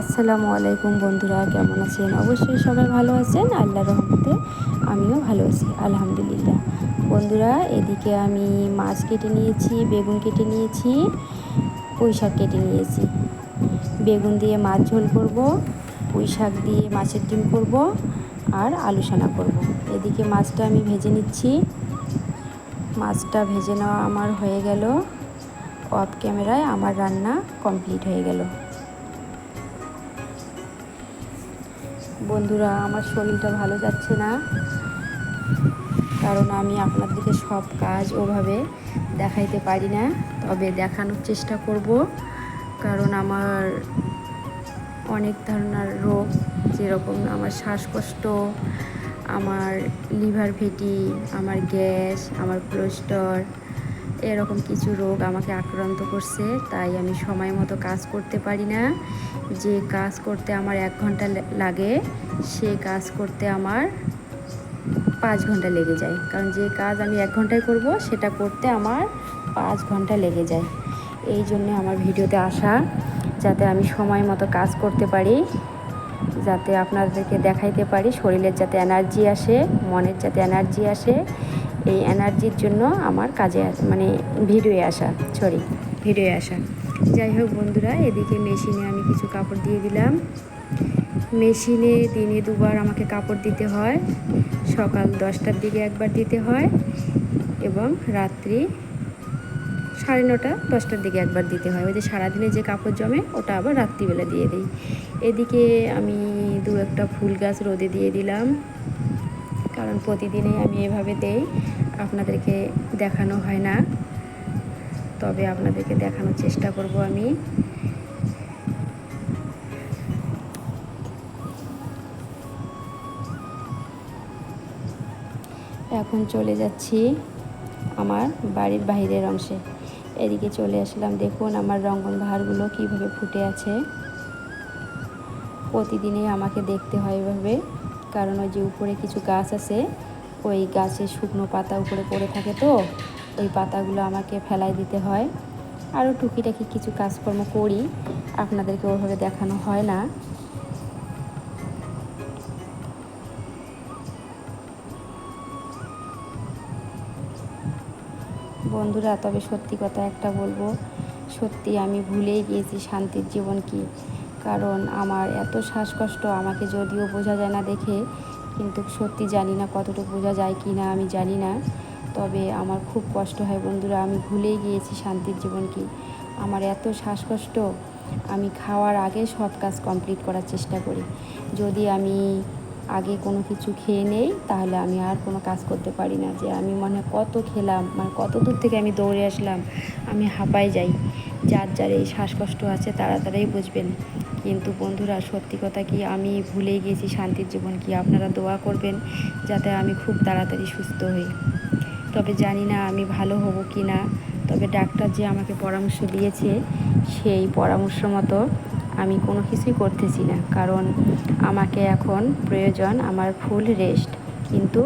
আসসালামু আলাইকুম বন্ধুরা, কেমন আছেন? অবশ্যই সবাই ভালো আছেন, আল্লাহ রহমতে আমিও ভালো আছি, আলহামদুলিল্লাহ। বন্ধুরা, এদিকে আমি মাছ কেটে নিয়েছি, বেগুন কেটে নিয়েছি, পুঁই শাক কেটে নিয়েছি। বেগুন দিয়ে মাছ ঝোল করব, পুঁই শাক দিয়ে মাছের ডিম করব আর আলু সানা করব। এদিকে মাছটা আমি ভেজে নিচ্ছি। মাছটা ভেজে নেওয়া আমার হয়ে গেল। অফ ক্যামেরায় আমার রান্না কমপ্লিট হয়ে গেল। বন্ধুরা, আমার শরীরটা ভালো যাচ্ছে না। কারণ আমি আপনাদেরকে সব কাজ ওভাবে দেখাইতে পারি না, তবে দেখানোর চেষ্টা করব। কারণ আমার অনেক ধরনের রোগ, যেরকম আমার শ্বাসকষ্ট, আমার লিভার ফেটি আমার গ্যাস, আমার কোলেস্টর এরকম কিছু রোগ আমাকে আক্রান্ত করছে, তাই আমি সময় মতো কাজ করতে পারি না। যে কাজ করতে আমার এক ঘণ্টা লাগে, সে কাজ করতে আমার পাঁচ ঘণ্টা লেগে যায়। কারণ যে কাজ আমি এক ঘন্টায় করব, সেটা করতে আমার পাঁচ ঘণ্টা লেগে যায়। এই জন্য আমার ভিডিওতে আসা, যাতে আমি সময় মতো কাজ করতে পারি, যাতে আপনাদেরকে দেখাইতে পারি, শরীরের যাতে এনার্জি আসে, মনের যাতে এনার্জি আসে এই এনার্জির জন্য আমার কাজে মানে ভিডিওয়ে আসা সরি ভিডিওয়ে আসা। যাই হোক বন্ধুরা, এদিকে মেশিনে আমি কিছু কাপড় দিয়ে দিলাম। মেশিনে দিনে দুবার আমাকে কাপড় দিতে হয়। সকাল দশটার দিকে একবার দিতে হয় এবং রাত্রি সাড়ে নটা, দশটার দিকে একবার দিতে হয়। ওই যে সারাদিনে যে কাপড় জমে, ওটা আবার রাত্রিবেলা দিয়ে দিই। এদিকে আমি দু একটা ফুল গাছ রোদে দিয়ে দিলাম। কারণ প্রতিদিনই আমি এভাবে দেই, আপনাদেরকে দেখানো হয় না। তবে আপনাদেরকে দেখানোর চেষ্টা করব আমি। এখন চলে যাচ্ছি আমার বাড়ির বাহিরের অংশে। এদিকে চলে আসলাম, দেখুন আমার রঙ্গন বাহারগুলো কীভাবে ফুটে আছে। প্রতিদিনই আমাকে দেখতে হয় এভাবে। কারণ ওই যে উপরে কিছু গাছ আছে, ওই গাছের শুকনো পাতা উপরে পড়ে থাকে তো, ওই পাতাগুলো আমাকে ফেলাই দিতে হয়। আরও টুকিটাকি কিছু কাজকর্ম করি, আপনাদেরকে ওভাবে দেখানো হয় না। বন্ধুরা, তবে সত্যি কথা একটা বলব, সত্যি আমি ভুলেই গিয়েছি শান্তির জীবন কি। কারণ আমার এত শ্বাসকষ্ট, আমাকে যদিও বোঝা যায় না দেখে, কিন্তু সত্যি জানি না কতটুকু বোঝা যায় কি না আমি জানি না। তবে আমার খুব কষ্ট হয় বন্ধুরা, আমি ভুলেই গিয়েছি শান্তির জীবন কি আমার এত শ্বাসকষ্ট, আমি খাওয়ার আগে সব কাজ কমপ্লিট করার চেষ্টা করি। যদি আমি আগে কোনো কিছু খেয়ে নেই, তাহলে আমি আর কোনো কাজ করতে পারি না। যে আমি মনে কত খেলাম মানে কত দূর থেকে আমি দৌড়ে আসলাম, আমি হাঁপাই যাই। যার যার এই শ্বাসকষ্ট আছে তারা তারাই বুঝবেন। কিন্তু বন্ধুরা, সত্যি কথা কি আমি ভুলে গিয়েছি শান্তির জীবন কি আপনারা দোয়া করবেন যাতে আমি খুব তাড়াতাড়ি সুস্থ হই? তবে জানি না আমি ভালো হব কি না, তবে ডাক্তার যে আমাকে পরামর্শ দিয়েছে, সেই পরামর্শ মতো আমি কোনো কিছুই করতেছি না। কারণ আমাকে এখন প্রয়োজন আমার ফুল রেস্ট, কিন্তু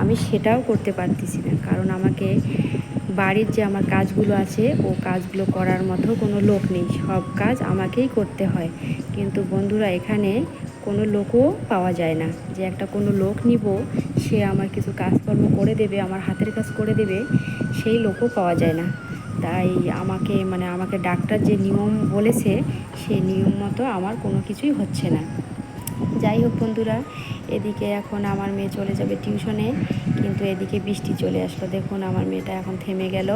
আমি সেটাও করতে পারতেছি না। কারণ আমাকে বাড়ির যে আমার কাজগুলো আছে, ও কাজগুলো করার মতো কোনো লোক নেই। সব কাজ আমাকেই করতে হয়। কিন্তু বন্ধুরা, এখানে কোনো লোকও পাওয়া যায় না। যে একটা কোনো লোক নিব, সে আমার কিছু কাজকর্ম করে দেবে, আমার হাতের কাজ করে দেবে, সেই লোকও পাওয়া যায় না। তাই আমাকে মানে আমাকে ডাক্তার যে নিয়ম বলেছে, সেই নিয়ম মতো আমার কোনো কিছুই হচ্ছে না। যাই হোক বন্ধুরা, এদিকে এখন আমার মেয়ে চলে যাবে টিউশনে, কিন্তু এদিকে বৃষ্টি চলে আসলো। দেখুন আমার মেয়েটা এখন থেমে গেল।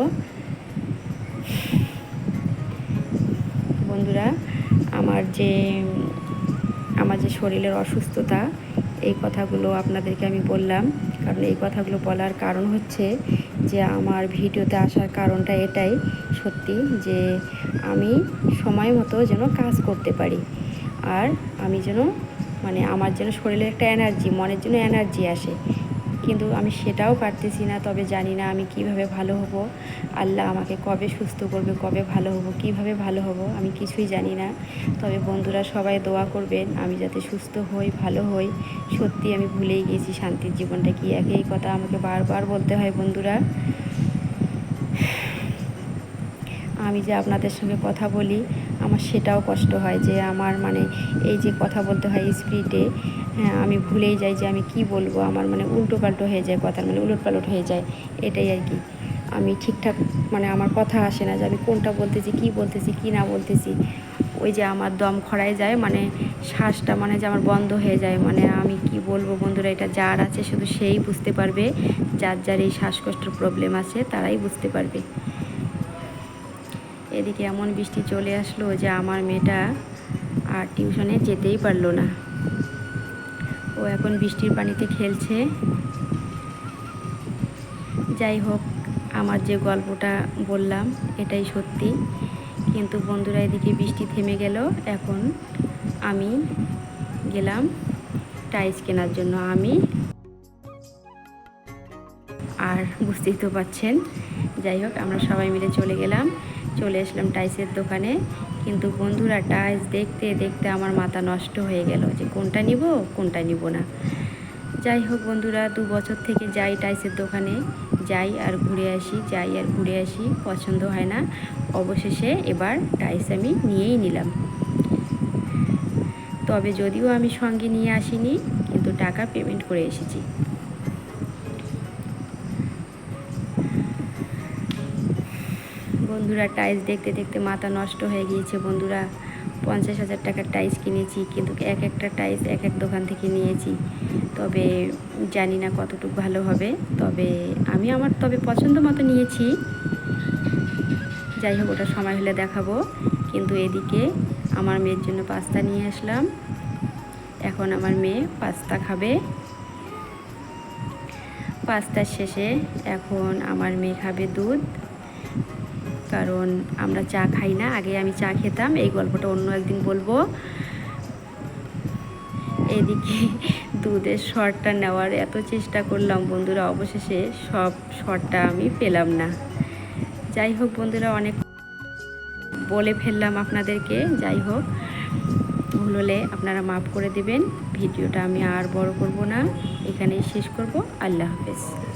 বন্ধুরা, আমার যে আমার যে শরীরের অসুস্থতা, এই কথাগুলো আপনাদেরকে আমি বললাম। কারণ এই কথাগুলো বলার কারণ হচ্ছে যে, আমার ভিডিওতে আসার কারণটা এটাই সত্যি যে, আমি সময় মতো যেন কাজ করতে পারি। আর আমি যেন মানে আমার যেন শরীরে একটা এনার্জি মনের জন্য এনার্জি আসে। কিন্তু আমি সেটাও পারতেছি না, তবে জানি না আমি কীভাবে ভালো হব। আল্লাহ আমাকে কবে সুস্থ করবে, কবে ভালো হব, কীভাবে ভালো হব, আমি কিছুই জানি না। তবে বন্ধুরা, সবাই দোয়া করবেন, আমি যাতে সুস্থ হই, ভালো হই। সত্যি আমি ভুলেই গেছি শান্তির জীবনটা কি একই কথা আমাকে বারবার বলতে হয় বন্ধুরা। আমি যে আপনাদের সঙ্গে কথা বলি, আমার সেটাও কষ্ট হয় যে আমার মানে এই যে কথা বলতে হয় স্পিডে হ্যাঁ আমি ভুলেই যাই যে আমি কি বলব, আমার মানে উল্টো পাল্টো হয়ে যায় কথা মানে উলট পালট হয়ে যায়, এটাই আর কি। আমি ঠিকঠাক মানে আমার কথা আসে না যে আমি কোনটা বলতেছি, কি বলতেছি, কি না বলতেছি। ওই যে আমার দম খড়ায় যায় মানে শ্বাসটা মানে যে আমার বন্ধ হয়ে যায় মানে আমি কি বলব বন্ধুরা, এটা যার আছে শুধু সেই বুঝতে পারবে, যার যার এই শ্বাসকষ্টের প্রবলেম আছে, তারাই বুঝতে পারবে। এদিকে এমন বৃষ্টি চলে আসলো যে আমার মেয়েটা আর টিউশনে যেতেই পারল না। ও এখন বৃষ্টির পানিতে খেলছে। যাই হোক, আমার যে গল্পটা বললাম, এটাই সত্যি। কিন্তু বন্ধুরা, এদিকে বৃষ্টি থেমে গেল। এখন আমি গেলাম টাইস কেনার জন্য। আমি আর বুঝতেই তো পাচ্ছেন। যাই হোক, আমরা সবাই মিলে চলে গেলাম। চলে আসলাম টাইসের দোকানে। কিন্তু বন্ধুরা, টাইস দেখতে দেখতে আমার মাথা নষ্ট হয়ে গেল যে কোনটা নিব কোনটা নিব না। যাই হোক বন্ধুরা, দু বছর থেকে যাই টাইসের দোকানে, যাই আর ঘুরে আসি, যাই আর ঘুরে আসি, পছন্দ হয় না। অবশেষে এবার টাইস আমি নিয়েই নিলাম। তবে যদিও আমি সঙ্গে নিয়ে আসিনি, কিন্তু টাকা পেমেন্ট করে এসেছি। বন্ধুরা টাইলস দেখতে দেখতে মাথা নষ্ট হয়ে গিয়েছে বন্ধুরা। পঞ্চাশ হাজার টাকার টাইলস কিনেছি, কিন্তু এক একটা টাইলস এক এক দোকান থেকে নিয়েছি। তবে জানি না কতটুকু ভালো হবে, তবে আমি আমার তবে পছন্দ মতো নিয়েছি। যাই হোক, ওটা সময় হলে দেখাবো। কিন্তু এদিকে আমার মেয়ের জন্য পাস্তা নিয়ে আসলাম। এখন আমার মেয়ে পাস্তা খাবে। পাস্তার শেষে এখন আমার মেয়ে খাবে দুধ। কারণ আমরা চা খাই না, আগে আমি চা খেতাম, এই গল্পটা অন্য একদিন বলব। এদিকে দুধের শর্টটা নেওয়ার এত চেষ্টা করলাম বন্ধুরা, অবশেষে সব শর্টটা আমি পেলাম না। যাই হোক বন্ধুরা, অনেক বলে ফেললাম আপনাদেরকে, যাই হোক, ভুল হলে আপনারা মাফ করে দেবেন। ভিডিওটা আমি আর বড় করব না, এখানেই শেষ করব। আল্লাহ হাফেজ।